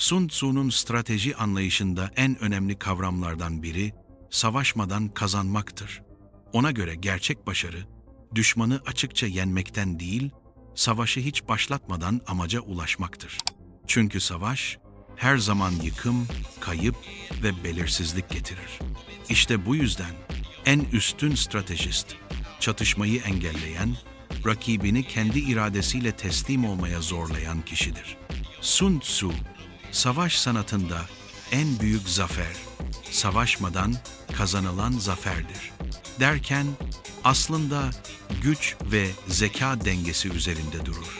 Sun Tzu'nun strateji anlayışında en önemli kavramlardan biri savaşmadan kazanmaktır. Ona göre gerçek başarı, düşmanı açıkça yenmekten değil, savaşı hiç başlatmadan amaca ulaşmaktır. Çünkü savaş her zaman yıkım, kayıp ve belirsizlik getirir. İşte bu yüzden en üstün stratejist, çatışmayı engelleyen, rakibini kendi iradesiyle teslim olmaya zorlayan kişidir. Sun Tzu, savaş sanatında en büyük zafer, savaşmadan kazanılan zaferdir. Derken aslında güç ve zeka dengesi üzerinde durur.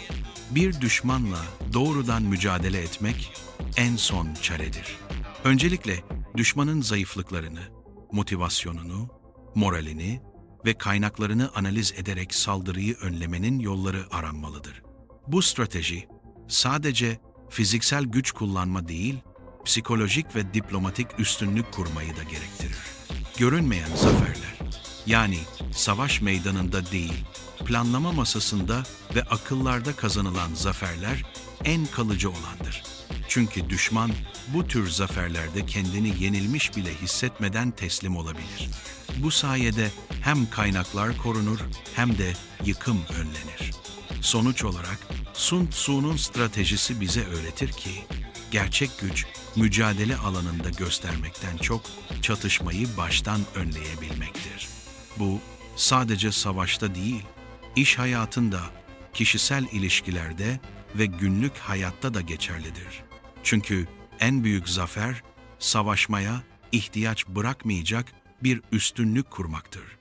Bir düşmanla doğrudan mücadele etmek en son çaredir. Öncelikle düşmanın zayıflıklarını, motivasyonunu, moralini ve kaynaklarını analiz ederek saldırıyı önlemenin yolları aranmalıdır. Bu strateji sadece fiziksel güç kullanma değil, psikolojik ve diplomatik üstünlük kurmayı da gerektirir. Görünmeyen zaferler, yani savaş meydanında değil, planlama masasında ve akıllarda kazanılan zaferler en kalıcı olandır. Çünkü düşman bu tür zaferlerde kendini yenilmiş bile hissetmeden teslim olabilir. Bu sayede hem kaynaklar korunur hem de yıkım önlenir. Sonuç olarak Sun Tzu'nun stratejisi bize öğretir ki gerçek güç mücadele alanında göstermekten çok çatışmayı baştan önleyebilmektir. Bu sadece savaşta değil, iş hayatında, kişisel ilişkilerde ve günlük hayatta da geçerlidir. Çünkü en büyük zafer savaşmaya ihtiyaç bırakmayacak bir üstünlük kurmaktır.